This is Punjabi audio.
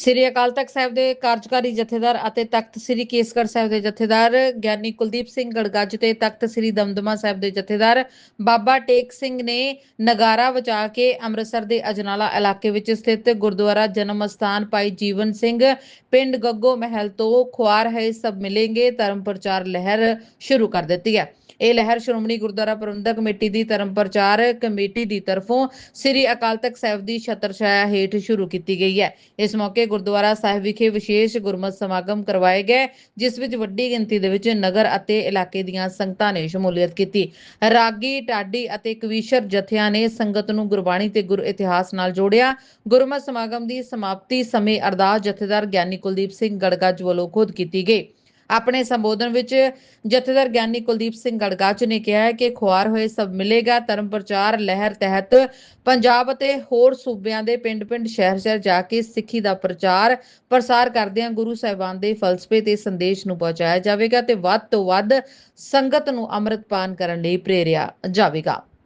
ਸ੍ਰੀ ਅਕਾਲ ਤਖਤ ਸਾਹਿਬ ਦੇ ਕਾਰਜਕਾਰੀ ਜਥੇਦਾਰ ਅਤੇ ਤਖਤ ਸ੍ਰੀ ਕੇਸਗੜ੍ਹ ਸਾਹਿਬ ਦੇ ਜਥੇਦਾਰ ਗਿਆਨੀ ਕੁਲਦੀਪ ਸਿੰਘ ਗੜਗੱਜ ਤੇ ਤਖਤ ਸ੍ਰੀ ਦਮਦਮਾ ਸਾਹਿਬ ਦੇ ਜਥੇਦਾਰ ਬਾਬਾ ਟੇਕ ਸਿੰਘ ਨੇ ਨਗਾਰਾ ਵਜਾ ਕੇ ਅੰਮ੍ਰਿਤਸਰ ਦੇ ਅਜਨਾਲਾ ਇਲਾਕੇ ਵਿੱਚ ਸਥਿਤ ਗੁਰਦੁਆਰਾ ਜਨਮ ਅਸਥਾਨ ਭਾਈ ਜੀਵਨ ਸਿੰਘ ਪਿੰਡ ਗੱਗੋ ਮਹਿਲ ਤੋਂ ਖੁਆਰ ਹੈ ਸਭ ਮਿਲेंगे ਧਰਮ ਪ੍ਰਚਾਰ ਲਹਿਰ ਸ਼ੁਰੂ ਕਰ ਦਿੱਤੀ ਹੈ। ਇਹ ਲਹਿਰ ਸ਼੍ਰੋਮਣੀ ਗੁਰਦੁਆਰਾ ਪ੍ਰਬੰਧਕ ਕਮੇਟੀ ਦੀ ਧਰਮ ਪ੍ਰਚਾਰ ਕਮੇਟੀ ਦੀ ਤਰਫੋਂ ਸ੍ਰੀ ਅਕਾਲ ਤਖਤ ਸਾਹਿਬ ਦੀ ਛਤਰ ਛਾਇਆ ਹੇਠ ਸ਼ੁਰੂ ਕੀਤੀ ਗਈ ਹੈ। ਇਸ ਮੌਕੇ ਗੁਰਦੁਆਰਾ ਸਾਹਿਬ ਵਿਖੇ ਵਿਸ਼ੇਸ਼ ਗੁਰਮਤਿ ਸਮਾਗਮ ਕਰਵਾਏ ਗਏ, ਜਿਸ ਵਿੱਚ ਵੱਡੀ ਗਿਣਤੀ ਦੇ ਵਿੱਚ ਨਗਰ ਅਤੇ ਇਲਾਕੇ ਦੀਆਂ ਸੰਗਤਾਂ ਨੇ ਸ਼ਮੂਲੀਅਤ ਕੀਤੀ। ਰਾਗੀ ਢਾਡੀ ਅਤੇ ਕਵੀਸ਼ਰ ਜਥਿਆਂ ਨੇ ਸੰਗਤ ਨੂੰ ਗੁਰਬਾਣੀ ਤੇ ਗੁਰ ਇਤਿਹਾਸ ਨਾਲ ਜੋੜਿਆ। ਗੁਰਮਤਿ ਸਮਾਗਮ ਦੀ ਸਮਾਪਤੀ ਸਮੇਂ ਅਰਦਾਸ ਜਥੇਦਾਰ ਗਿਆਨੀ ਕੁਲਦੀਪ ਸਿੰਘ ਗੜਗਾਜ ਵੱਲੋਂ ਖੁਦ ਕੀਤੀ ਗਈ। ਆਪਣੇ ਸੰਬੋਧਨ ਵਿੱਚ ਜਥੇਦਾਰ ਗਿਆਨੀ ਕੁਲਦੀਪ ਸਿੰਘ ਗੜਗੱਜ ਨੇ ਕਿਹਾ ਹੈ ਕਿ ਖੁਆਰ ਹੋਏ ਸਭ ਮਿਲੇਗਾ, ਧਰਮ ਪ੍ਰਚਾਰ, ਲਹਿਰ ਤਹਿਤ ਪੰਜਾਬ ਅਤੇ ਹੋਰ ਸੂਬਿਆਂ ਦੇ ਪਿੰਡ-ਪਿੰਡ, ਸ਼ਹਿਰ-ਸ਼ਹਿਰ ਜਾ ਕੇ ਸਿੱਖੀ ਦਾ ਪ੍ਰਚਾਰ ਪ੍ਰਸਾਰ ਕਰਦਿਆਂ ਗੁਰੂ ਸਾਹਿਬਾਨ ਦੇ ਫਲਸਫੇ ਤੇ ਸੰਦੇਸ਼ ਨੂੰ ਪਹੁੰਚਾਇਆ ਜਾਵੇਗਾ ਤੇ ਵੱਧ ਤੋਂ ਵੱਧ ਸੰਗਤ ਨੂੰ ਅੰਮ੍ਰਿਤਪਾਨ ਕਰਨ ਲਈ ਪ੍ਰੇਰਿਆ ਜਾਵੇਗਾ।